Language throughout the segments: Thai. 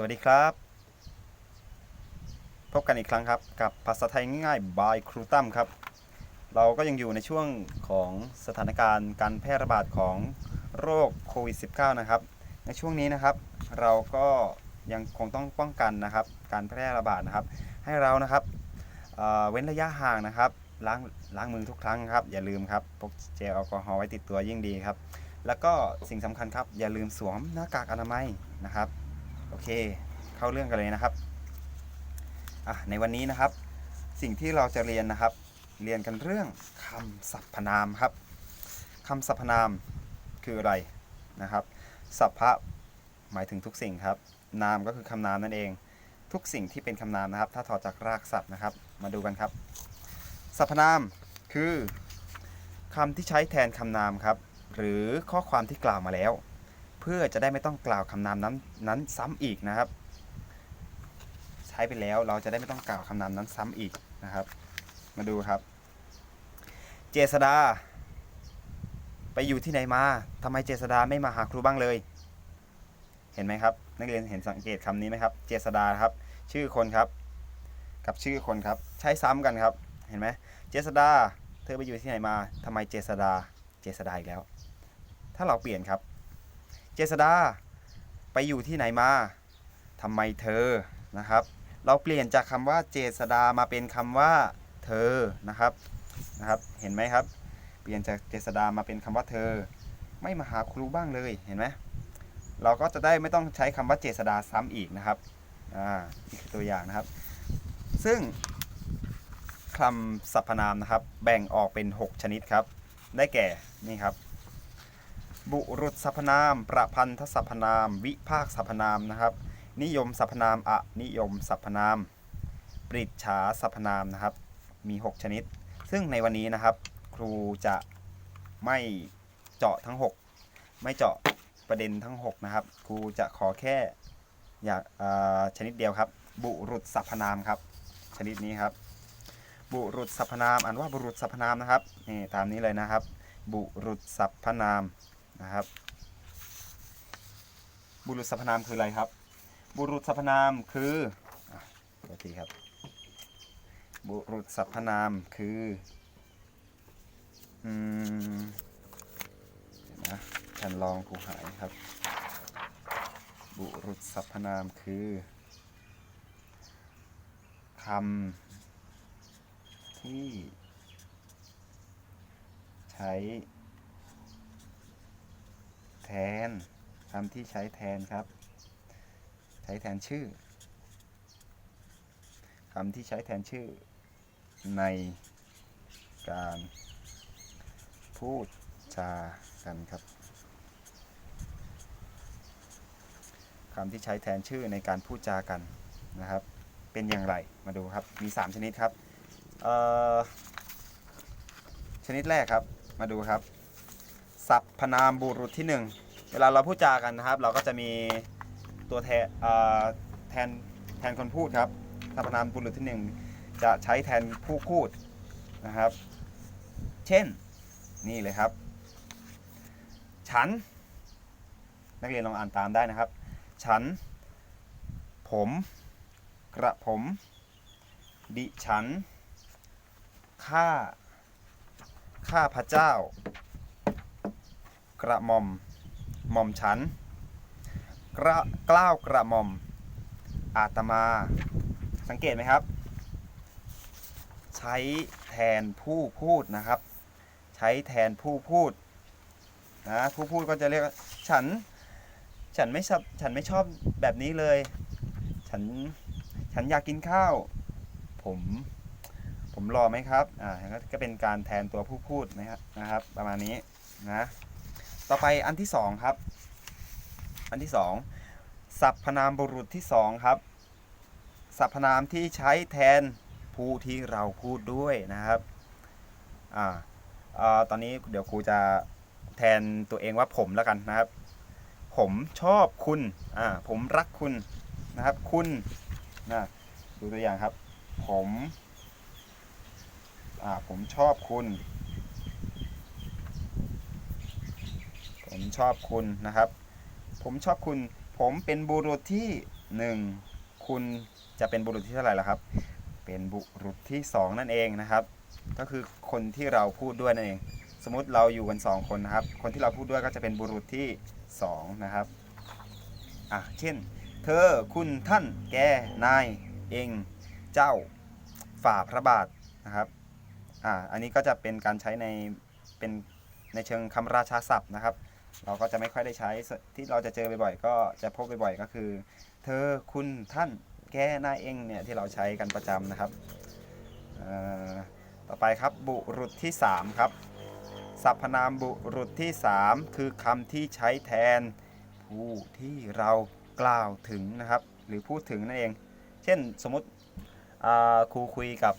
สวัสดีครับ พบกันอีกครั้งครับ กับภาษาไทยง่ายๆ by ครูตั้มครับ เราก็ยังอยู่ในช่วงของสถานการณ์การแพร่ระบาดของโรคโควิด -19 นะครับ ในช่วงนี้นะครับ เราก็ยังคงต้องป้องกันนะครับ การแพร่ระบาดนะครับ ให้เรานะครับเเว้นระยะห่างนะครับล้างล้างมือทุกครั้งครับ อย่าลืมครับพกเจลแอลกอฮอล์ไว้ติดตัวยิ่งดีครับ แล้วก็สิ่งสำคัญครับ อย่าลืมสวมหน้ากากอนามัยนะครับ โอเค เข้าเรื่องกันเลยนะครับในวันนี้นะครับ สิ่งที่เราจะเรียนนะครับ เรียนกันเรื่องคำสรรพนามครับคำสรรพนามคืออะไรนะครับสัพพะหมายถึงทุกสิ่งครับ นามก็คือคำนามนั่นเอง ทุกสิ่งที่เป็นคำนามนะครับ ถ้าถอดจากรากศัพท์นะครับ มาดูกันครับสรรพนามคือคำที่ใช้แทนคำนามครับ หรือข้อความที่กล่าวมาแล้ว พื่อจะได้ไม่ต้องกล่าวคำนามนั้นนั้นซ้ำอีกนะครับ ใช้ไปแล้วเราจะได้ไม่ต้องกล่าวคำนามนั้นซ้ำอีกนะครับ มาดูครับ เจษดา ไปอยู่ที่ไหนมาทำไมเจษดาไม่มาหาครูบ้างเลย เห็นไหมครับ นักเรียนเห็นสังเกตคำนี้ไหมครับ เจษดาครับ ชื่อคนครับ กับชื่อคนครับ ใช้ซ้ำกันครับ เห็นไหมเจษดา เธอไปอยู่ที่ไหนมาทำไมเจษดา เจษดาอีกแล้ว ถ้าเราเปลี่ยนครับ เจษดาไปอยู่ที่ไหนมาทำไมเธอนะครับ เราเปลี่ยนจากคำว่าเจษดามาเป็นคำว่าเธอนะครับนะครับเห็นไหมครับ เปลี่ยนจากเจษดามาเป็นคำว่าเธอ ไม่มาหาครูบ้างเลยเห็นไหมเราก็จะได้ไม่ต้องใช้คำว่าเจษดาซ้ำอีกนะครับอ่านี่คือตัวอย่างนะครับ ซึ่งคำสรรพนามนะครับ แบ่งออกเป็น 6 ชนิดครับ ได้แก่นี่ครับ บุรุษสรรพนาม ประพันธสรรพนาม วิภาคสรรพนามนะครับ นิยมสรรพนามอะนิยมสรรพนาม ปริฉาสรรพนามนะครับ มี 6 ชนิด ซึ่งในวันนี้นะครับ ครูจะไม่เจาะทั้ง 6 ไม่เจาะประเด็นทั้ง 6 นะครับ ครูจะขอแค่อยากอ่าชนิดเดียวครับ บุรุษสรรพนามครับ ชนิดนี้ครับ บุรุษสรรพนามอ่านว่าบุรุษสรรพนามนะครับนี่ตามนี้เลยนะครับ บุรุษสรรพนาม นะครับ บุรุษสรรพนามคืออะไรครับ บุรุษสรรพนามคืออะขอทีครับ บุรุษสรรพนามคืออืมเดี๋ยวนะแผ่นรองครูหายครับ บุรุษสรรพนามคือคำที่ใช้ แทนคำที่ใช้แทนครับ ใช้แทนชื่อคำที่ใช้แทนชื่อ ในการพูดจากันครับคำที่ใช้แทนชื่อในการพูดจากันนะครับ เป็นอย่างไรมาดูครับมี 3 ชนิดครับชนิดแรกครับมาดูครับ สรรพนามบุรุษที่1เวลาเราพูดจากันนะครับ เราก็จะมีตัวแทนแทนแทนคนพูดครับสรรพนามบุรุษที่1จะใช้แทนผู้พูดนะครับ เช่นนี่เลยครับ ฉัน นักเรียนลองอ่านตามได้นะครับ ฉัน ผม กระผม ดิฉัน ข้า ข้าพระเจ้า กระหม่อมหม่อมฉันกระกล้าวกระหม่อมอาตมา สังเกตไหมครับ ใช้แทนผู้พูดนะครับ ใช้แทนผู้พูดนะผู้พูดก็จะเรียกฉันฉันไม่ชอบฉันไม่ชอบแบบนี้เลย ฉันฉันอยากกินข้าว ผมผมรอไหมครับอ่าก็เป็นการแทนตัวผู้พูดนะครับนะครับ ประมาณนี้นะ ต่อไปอันที่สองครับ อันที่สองสรรพนามบุรุษที่สองครับสรรพนามที่ใช้แทนผู้ที่เราพูดด้วยนะครับอ่าอ่อตอนนี้เดี๋ยวครูจะแทนตัวเองว่าผมแล้วกันนะครับ ผมชอบคุณอ่าผมรักคุณนะครับ คุณนะดูตัวอย่างครับ ผมอ่าผมชอบคุณ ผมชอบคุณนะครับ ผมชอบคุณ ผมเป็นบุรุษที่หนึ่งคุณจะเป็นบุรุษที่เท่าไหร่ล่ะครับ เป็นบุรุษที่สองนั่นเองนะครับ ก็คือคนที่เราพูดด้วยนั่นเอง สมมติเราอยู่กันสองคนนะครับ คนที่เราพูดด้วยก็จะเป็นบุรุษที่สองนะครับ อะ เช่น เธอ คุณท่าน แก นาย เอง เจ้า ฝ่าพระบาทนะครับ อ่า อันนี้ก็จะเป็นการใช้ใน เป็นในเชิงคำราชาศัพท์นะครับ เราก็จะไม่ค่อยได้ใช้ที่เราจะเจอบ่อยๆก็จะพบบ่อยๆก็คือ เธอคุณท่านแกนายเองเนี่ยที่เราใช้กันประจำนะครับต่อไปครับบุรุษที่ 3 ครับสรรพนามบุรุษที่ 3 คือคำที่ใช้แทนผู้ที่เรากล่าวถึงนะครับ หรือพูดถึงนั่นเอง เช่นสมมติครูคุยกับ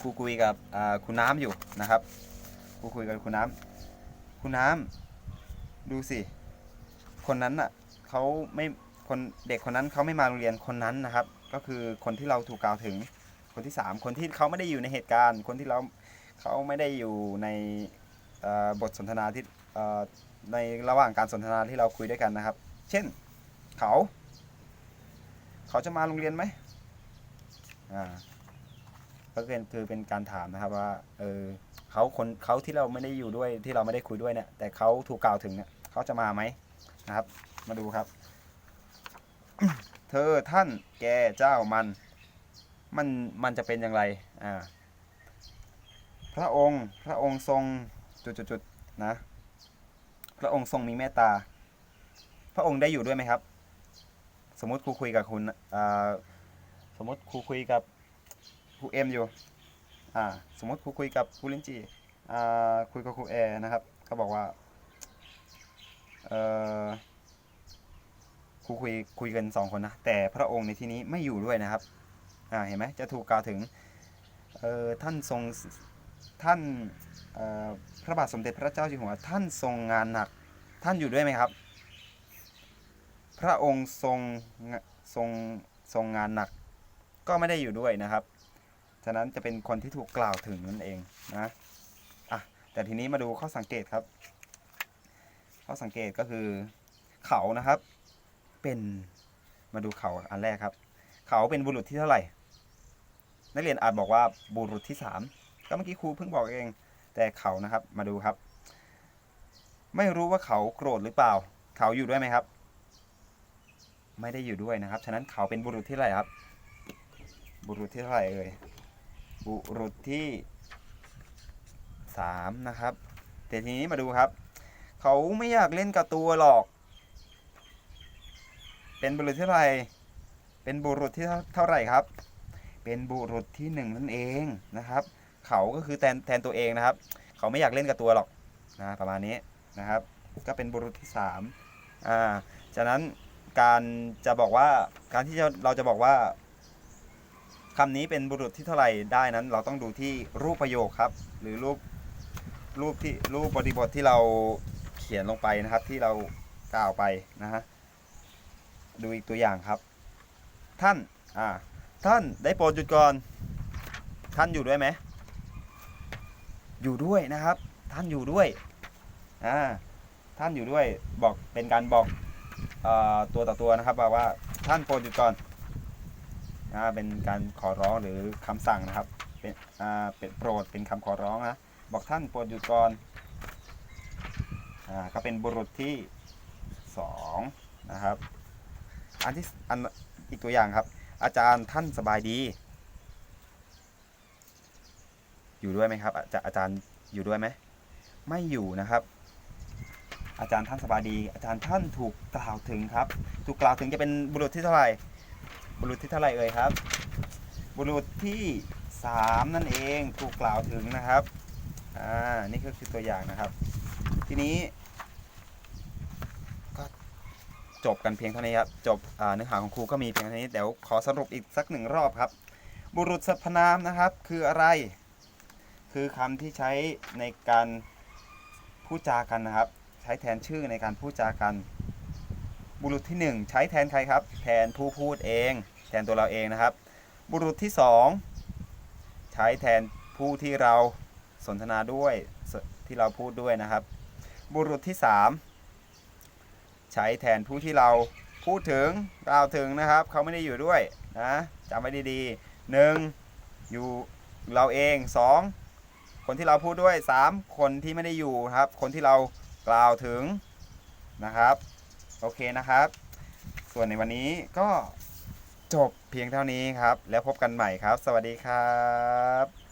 ครูคุยกับคุณน้ำอยู่นะครับครูคุยกับคุณน้ำคุณน้ำ ดูสิ คนนั้นน่ะเขาไม่คนเด็กคนนั้นเขาไม่มาโรงเรียนคนนั้นนะครับ ก็คือคนที่เราถูกกล่าวถึงคนที่สามคนที่เขาไม่ได้อยู่ในเหตุการณ์ คนที่เราเขาไม่ได้อยู่ในบทสนทนาที่ในระหว่างการสนทนาที่เราคุยด้วยกันนะครับ เช่นเขา เขาจะมาโรงเรียนไหมอ่าก็เป็นคือเป็นการถามนะครับว่าเออเขาคนเขาที่เราไม่ได้อยู่ด้วยที่เราไม่ได้คุยด้วยเนี่ยแต่เขาถูกกล่าวถึงเนี่ย เขาจะมาไหมนะครับ มาดูครับ เธอท่านแกเจ้ามันมันมันจะเป็นอย่างไรอ่าพระองค์พระองค์ทรงจุดๆๆนะ พระองค์ทรงมีเมตตา พระองค์ได้อยู่ด้วยไหมครับ สมมติครูคุยกับคุณอ่าสมมติครูคุยกับครูเอ็มอยู่อ่าสมมติครูคุยกับครูลินจีอ่าคุยกับครูแอร์นะครับ ก็บอกว่า เออครูคุยคุยกันสองคนนะแต่พระองค์ในที่นี้ไม่อยู่ด้วยนะครับอ่าเห็นไหมจะถูกกล่าวถึงเออท่านทรงท่านพระบาทสมเด็จพระเจ้าอยู่หัวท่านทรงงานหนักท่านอยู่ด้วยไหมครับ พระองค์ทรงงทรงทรงงานหนัก ก็ไม่ได้อยู่ด้วยนะครับ ฉะนั้นจะเป็นคนที่ถูกกล่าวถึงนั่นเองนะอะแต่ทีนี้มาดูข้อสังเกตครับ ข้อสังเกตก็คือเขานะครับ เป็นมาดูเขาอันแรกครับ เขาเป็นบุรุษที่เท่าไหร่ นักเรียนอาจบอกว่าบุรุษที่สามก็เมื่อกี้ครูเพิ่งบอกเอง แต่เขานะครับมาดูครับ ไม่รู้ว่าเขาโกรธหรือเปล่า เขาอยู่ด้วยไหมครับ ไม่ได้อยู่ด้วยนะครับ ฉะนั้นเขาเป็นบุรุษที่เท่าไหร่ครับ บุรุษที่เท่าไหร่เอ่ยบุรุษที่สามนะครับแต่ทีนี้มาดูครับ เขาไม่อยากเล่นกับตัวหรอก เป็นบุรุษที่เท่าไหร่ เป็นบุรุษที่เท่าไหร่ครับ เป็นบุรุษที่หนึ่งนั่นเองนะครับ เขาก็คือแทนแทนตัวเองนะครับ เขาไม่อยากเล่นกับตัวหรอกนะประมาณนี้นะครับ ก็เป็นบุรุษที่สามอ่าฉะนั้นการจะบอกว่าการที่เราจะบอกว่าคำนี้เป็นบุรุษที่เท่าไหร่ได้นั้น เราต้องดูที่รูปประโยคครับ หรือรูปรูปที่รูปบริบทที่เรา ขียนลงไปนะครับ ที่เรากล่าวไปนะฮะดูอีกตัวอย่างครับ ท่านอ่าท่านได้โปรดหยุดก่อน ท่านอยู่ด้วยไหมอยู่ด้วยนะครับ ท่านอยู่ด้วยอ่าท่านอยู่ด้วยบอกเป็นการบอกเออตัวต่อตัวนะครับว่าท่านโปรดหยุดก่อนนะเป็นการขอร้องหรือคำสั่งนะครับ เป็นอ่าเป็นโปรดเป็นคำขอร้องนะบอกท่านโปรดหยุดก่อน อ่าก็เป็นบุรุษที่สองนะครับ อันที่อันอีกตัวอย่างครับ อาจารย์ท่านสบายดี อยู่ด้วยไหมครับ อาจารย์อาจารย์อยู่ด้วยไหมไม่อยู่นะครับ อาจารย์ท่านสบายดี อาจารย์ท่านถูกกล่าวถึงครับ ถูกกล่าวถึงจะเป็นบุรุษที่เท่าไหร่บุรุษที่เท่าไหร่เอ่ยครับ บุรุษที่สามนั่นเองถูกกล่าวถึงนะครับอ่านี่ก็คือตัวอย่างนะครับ นี้ก็จบกันเพียงเท่านี้ครับ จบเนื้อหาของครูก็มีเพียงเท่านี้ เดี๋ยวขอสรุปอีกสักหนึ่งรอบครับ บุรุษสรรพนามนะครับ คืออะไร คือคำที่ใช้ในการพูดจากันนะครับ ใช้แทนชื่อในการพูดจากัน บุรุษที่หนึ่งใช้แทนใครครับ แทนผู้พูดเอง แทนตัวเราเองนะครับ บุรุษที่สองใช้แทนผู้ที่เราสนทนาด้วยที่เราพูดด้วยนะครับ บุรุษที่สามใช้แทนผู้ที่เราพูดถึงกล่าวถึงนะครับ เขาไม่ได้อยู่ด้วยนะจำไว้ดีๆหนึ่งอยู่เราเองสองคนที่เราพูดด้วยสามคนที่ไม่ได้อยู่ครับ คนที่เรากล่าวถึงนะครับ โอเคนะครับ ส่วนในวันนี้ก็จบเพียงเท่านี้ครับ แล้วพบกันใหม่ครับ สวัสดีครับ